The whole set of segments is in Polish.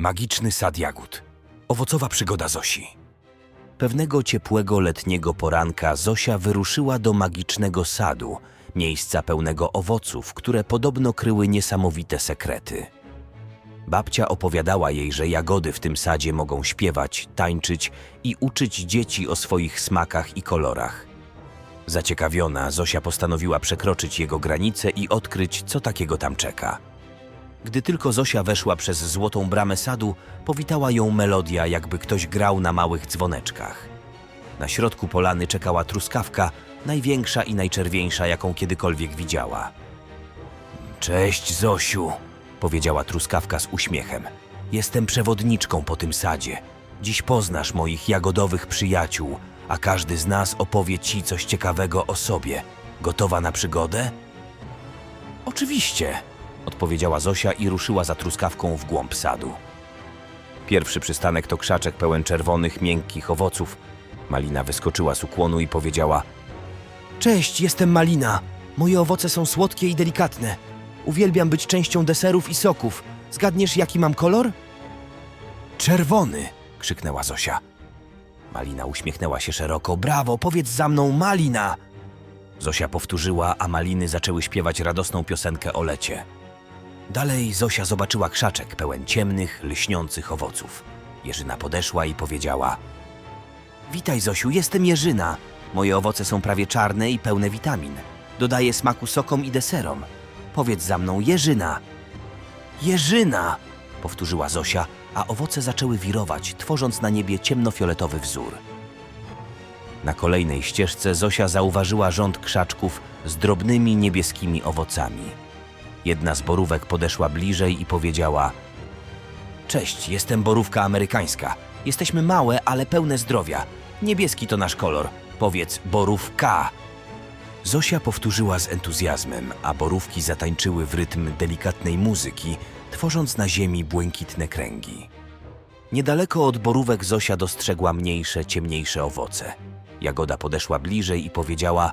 Magiczny sad jagód. Owocowa przygoda Zosi. Pewnego ciepłego letniego poranka Zosia wyruszyła do magicznego sadu, miejsca pełnego owoców, które podobno kryły niesamowite sekrety. Babcia opowiadała jej, że jagody w tym sadzie mogą śpiewać, tańczyć i uczyć dzieci o swoich smakach i kolorach. Zaciekawiona, Zosia postanowiła przekroczyć jego granice i odkryć, co takiego tam czeka. Gdy tylko Zosia weszła przez złotą bramę sadu, powitała ją melodia, jakby ktoś grał na małych dzwoneczkach. Na środku polany czekała truskawka, największa i najczerwieńsza, jaką kiedykolwiek widziała. Cześć, Zosiu, powiedziała truskawka z uśmiechem. Jestem przewodniczką po tym sadzie. Dziś poznasz moich jagodowych przyjaciół, a każdy z nas opowie ci coś ciekawego o sobie. Gotowa na przygodę? Oczywiście, odpowiedziała Zosia i ruszyła za truskawką w głąb sadu. Pierwszy przystanek to krzaczek pełen czerwonych, miękkich owoców. Malina wyskoczyła z ukłonu i powiedziała: Cześć, jestem Malina. Moje owoce są słodkie i delikatne. Uwielbiam być częścią deserów i soków. Zgadniesz, jaki mam kolor? Czerwony! krzyknęła Zosia. Malina uśmiechnęła się szeroko. Brawo, powiedz za mną, Malina! Zosia powtórzyła, a maliny zaczęły śpiewać radosną piosenkę o lecie. Dalej Zosia zobaczyła krzaczek pełen ciemnych, lśniących owoców. Jerzyna podeszła i powiedziała: Witaj, Zosiu, jestem Jerzyna. Moje owoce są prawie czarne i pełne witamin. Dodaję smaku sokom i deserom. Powiedz za mną, Jerzyna. Jerzyna! powtórzyła Zosia, a owoce zaczęły wirować, tworząc na niebie ciemnofioletowy wzór. Na kolejnej ścieżce Zosia zauważyła rząd krzaczków z drobnymi niebieskimi owocami. Jedna z borówek podeszła bliżej i powiedziała: Cześć, jestem borówka amerykańska. Jesteśmy małe, ale pełne zdrowia. Niebieski to nasz kolor. Powiedz borówka. Zosia powtórzyła z entuzjazmem, a borówki zatańczyły w rytm delikatnej muzyki, tworząc na ziemi błękitne kręgi. Niedaleko od borówek Zosia dostrzegła mniejsze, ciemniejsze owoce. Jagoda podeszła bliżej i powiedziała: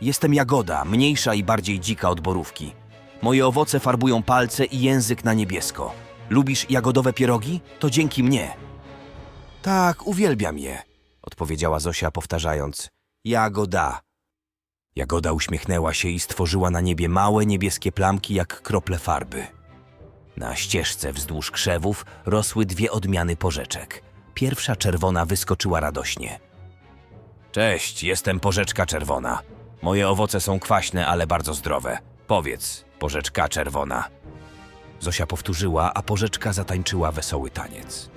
Jestem jagoda, mniejsza i bardziej dzika od borówki. Moje owoce farbują palce i język na niebiesko. Lubisz jagodowe pierogi? To dzięki mnie. Tak, uwielbiam je, odpowiedziała Zosia, powtarzając: Jagoda. Jagoda uśmiechnęła się i stworzyła na niebie małe niebieskie plamki jak krople farby. Na ścieżce wzdłuż krzewów rosły dwie odmiany porzeczek. Pierwsza czerwona wyskoczyła radośnie. Cześć, jestem porzeczka czerwona. Moje owoce są kwaśne, ale bardzo zdrowe. Powiedz, porzeczka czerwona. Zosia powtórzyła, a porzeczka zatańczyła wesoły taniec.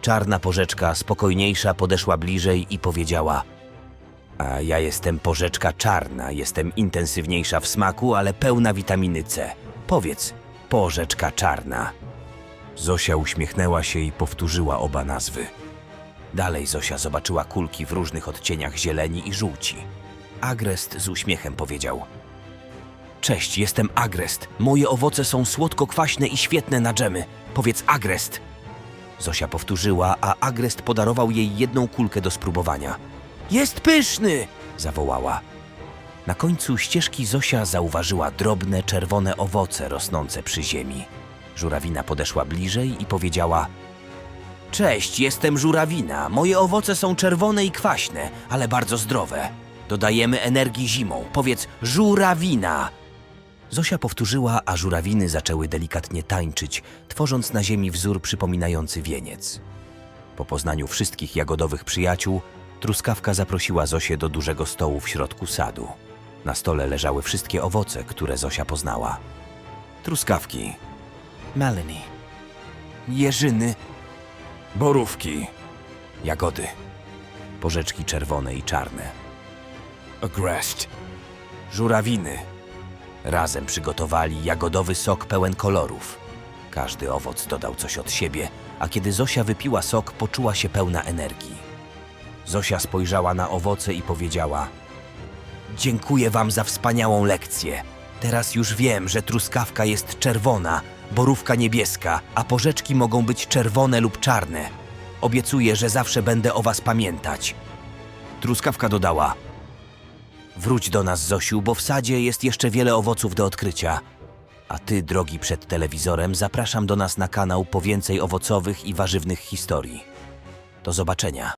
Czarna porzeczka, spokojniejsza, podeszła bliżej i powiedziała: A ja jestem porzeczka czarna, jestem intensywniejsza w smaku, ale pełna witaminy C. Powiedz, porzeczka czarna. Zosia uśmiechnęła się i powtórzyła oba nazwy. Dalej Zosia zobaczyła kulki w różnych odcieniach zieleni i żółci. Agrest z uśmiechem powiedział: Cześć, jestem Agrest. Moje owoce są słodko-kwaśne i świetne na dżemy. Powiedz Agrest. Zosia powtórzyła, a Agrest podarował jej jedną kulkę do spróbowania. Jest pyszny! zawołała. Na końcu ścieżki Zosia zauważyła drobne, czerwone owoce rosnące przy ziemi. Żurawina podeszła bliżej i powiedziała: Cześć, jestem żurawina. Moje owoce są czerwone i kwaśne, ale bardzo zdrowe. Dodajemy energii zimą. Powiedz żurawina. Zosia powtórzyła, a żurawiny zaczęły delikatnie tańczyć, tworząc na ziemi wzór przypominający wieniec. Po poznaniu wszystkich jagodowych przyjaciół, truskawka zaprosiła Zosię do dużego stołu w środku sadu. Na stole leżały wszystkie owoce, które Zosia poznała. Truskawki. Melanie. Jeżyny. Borówki. Jagody. Porzeczki czerwone i czarne. Agrest. Żurawiny. Razem przygotowali jagodowy sok pełen kolorów. Każdy owoc dodał coś od siebie, a kiedy Zosia wypiła sok, poczuła się pełna energii. Zosia spojrzała na owoce i powiedziała: Dziękuję wam za wspaniałą lekcję. Teraz już wiem, że truskawka jest czerwona, borówka niebieska, a porzeczki mogą być czerwone lub czarne. Obiecuję, że zawsze będę o was pamiętać. Truskawka dodała: Wróć do nas, Zosiu, bo w sadzie jest jeszcze wiele owoców do odkrycia. A ty, drogi przed telewizorem, zapraszam do nas na kanał po więcej owocowych i warzywnych historii. Do zobaczenia.